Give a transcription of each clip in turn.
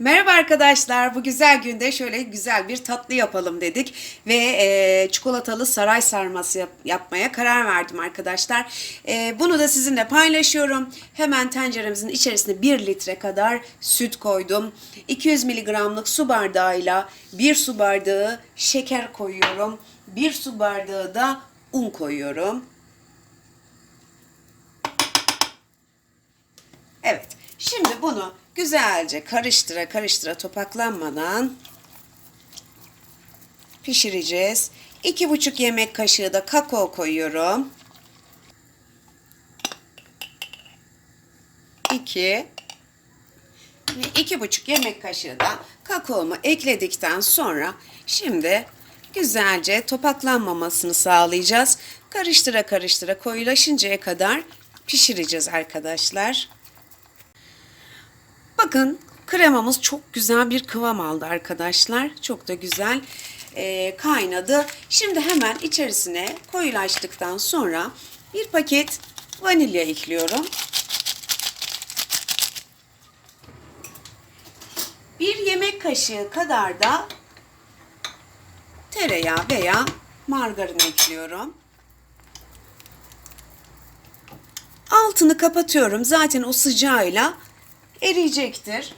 Merhaba arkadaşlar. Bu güzel günde şöyle güzel bir tatlı yapalım dedik ve e, çikolatalı saray sarması yap- yapmaya karar verdim arkadaşlar. E, bunu da sizinle paylaşıyorum. Hemen tenceremizin içerisine 1 litre kadar süt koydum. 200 miligramlık su bardağıyla 1 su bardağı şeker koyuyorum. 1 su bardağı da un koyuyorum. Evet. Şimdi bunu güzelce karıştıra karıştıra topaklanmadan pişireceğiz. 2,5 yemek kaşığı da kakao koyuyorum. 2 ve 2,5 yemek kaşığı da kakaomu ekledikten sonra şimdi güzelce topaklanmamasını sağlayacağız. Karıştıra karıştıra koyulaşıncaya kadar pişireceğiz arkadaşlar. Bakın kremamız çok güzel bir kıvam aldı arkadaşlar. Çok da güzel e, kaynadı. Şimdi hemen içerisine koyulaştıktan sonra bir paket vanilya ekliyorum. Bir yemek kaşığı kadar da tereyağı veya margarin ekliyorum. Altını kapatıyorum. Zaten o sıcağıyla eriyecektir.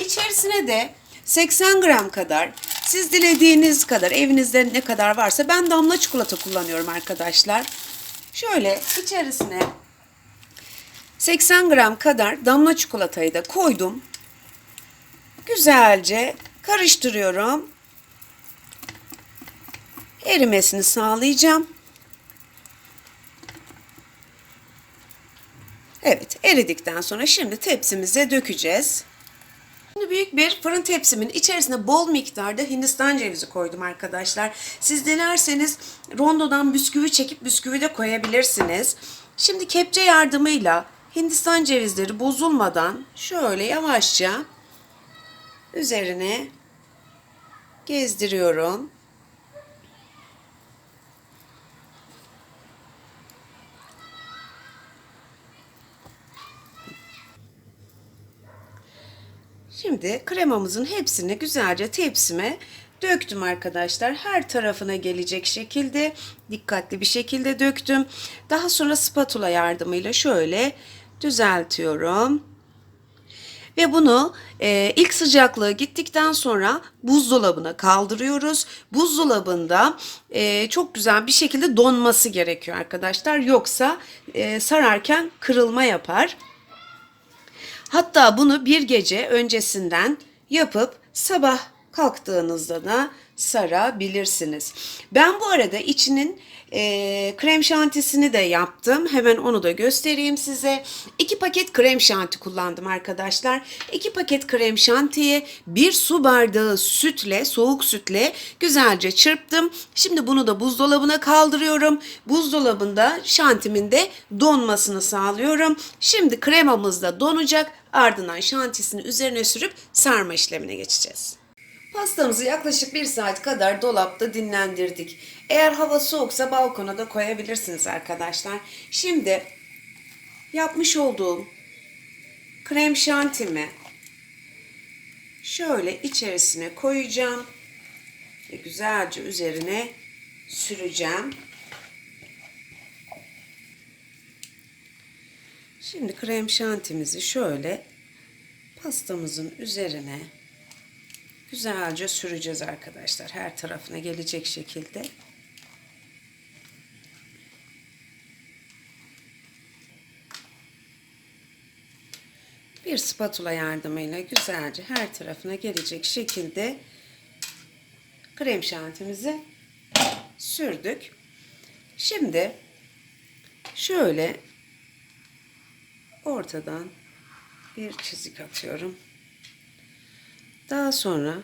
İçerisine de 80 gram kadar siz dilediğiniz kadar evinizde ne kadar varsa ben damla çikolata kullanıyorum arkadaşlar. Şöyle içerisine 80 gram kadar damla çikolatayı da koydum. Güzelce karıştırıyorum. Erimesini sağlayacağım. Evet eridikten sonra şimdi tepsimize dökeceğiz. Şimdi büyük bir fırın tepsimin içerisine bol miktarda Hindistan cevizi koydum arkadaşlar. Siz dilerseniz rondodan bisküvi çekip bisküvi de koyabilirsiniz. Şimdi kepçe yardımıyla Hindistan cevizleri bozulmadan şöyle yavaşça üzerine gezdiriyorum. Şimdi kremamızın hepsini güzelce tepsime döktüm arkadaşlar. Her tarafına gelecek şekilde dikkatli bir şekilde döktüm. Daha sonra spatula yardımıyla şöyle düzeltiyorum. Ve bunu e, ilk sıcaklığı gittikten sonra buzdolabına kaldırıyoruz. Buzdolabında e, çok güzel bir şekilde donması gerekiyor arkadaşlar. Yoksa e, sararken kırılma yapar. Hatta bunu bir gece öncesinden yapıp sabah kalktığınızda da sarabilirsiniz. Ben bu arada içinin e, krem şantisini de yaptım. Hemen onu da göstereyim size. 2 paket krem şanti kullandım arkadaşlar. 2 paket krem şantiyi bir su bardağı sütle, soğuk sütle güzelce çırptım. Şimdi bunu da buzdolabına kaldırıyorum. Buzdolabında şantimin de donmasını sağlıyorum. Şimdi kremamız da donacak. Ardından şantisini üzerine sürüp sarma işlemine geçeceğiz. Pastamızı yaklaşık bir saat kadar dolapta dinlendirdik. Eğer hava soğuksa balkona da koyabilirsiniz arkadaşlar. Şimdi yapmış olduğum krem şantimi şöyle içerisine koyacağım. Ve güzelce üzerine süreceğim. Şimdi krem şantimizi şöyle pastamızın üzerine güzelce süreceğiz arkadaşlar. Her tarafına gelecek şekilde. Bir spatula yardımıyla güzelce her tarafına gelecek şekilde krem şantimizi sürdük. Şimdi şöyle ortadan bir çizik atıyorum. Daha sonra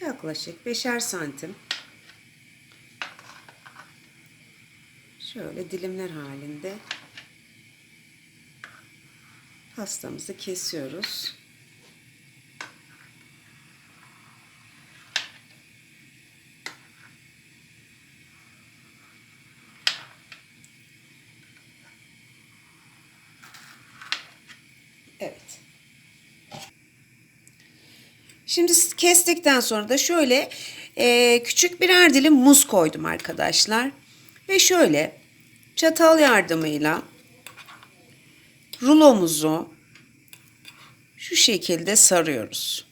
yaklaşık beşer santim şöyle dilimler halinde pastamızı kesiyoruz. Evet. Şimdi kestikten sonra da şöyle e, küçük birer dilim muz koydum arkadaşlar. Ve şöyle çatal yardımıyla rulomuzu şu şekilde sarıyoruz.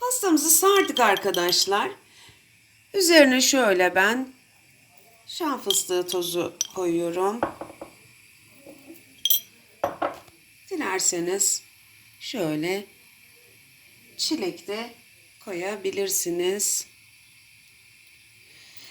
Pastamızı sardık arkadaşlar. Üzerine şöyle ben şan fıstığı tozu koyuyorum. Dilerseniz şöyle çilek de koyabilirsiniz.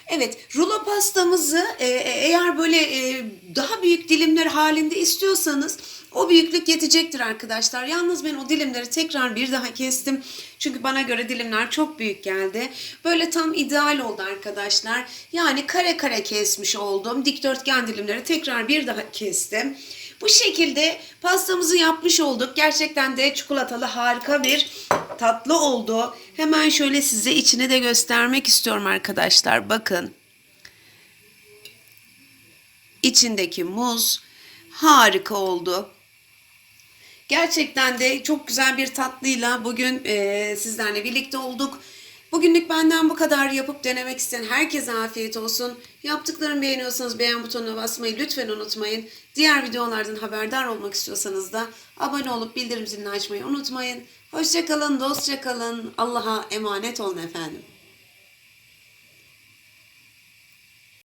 Evet, rulo pastamızı e, e, eğer böyle e, daha büyük dilimler halinde istiyorsanız o büyüklük yetecektir arkadaşlar. Yalnız ben o dilimleri tekrar bir daha kestim. Çünkü bana göre dilimler çok büyük geldi. Böyle tam ideal oldu arkadaşlar. Yani kare kare kesmiş oldum. Dikdörtgen dilimleri tekrar bir daha kestim. Bu şekilde pastamızı yapmış olduk. Gerçekten de çikolatalı harika bir tatlı oldu. Hemen şöyle size içini de göstermek istiyorum arkadaşlar. Bakın. İçindeki muz harika oldu. Gerçekten de çok güzel bir tatlıyla bugün e, sizlerle birlikte olduk. Bugünlük benden bu kadar yapıp denemek isteyen herkese afiyet olsun. Yaptıklarımı beğeniyorsanız beğen butonuna basmayı lütfen unutmayın. Diğer videolardan haberdar olmak istiyorsanız da abone olup bildirim zilini açmayı unutmayın. Hoşçakalın, dostça kalın. Allah'a emanet olun efendim.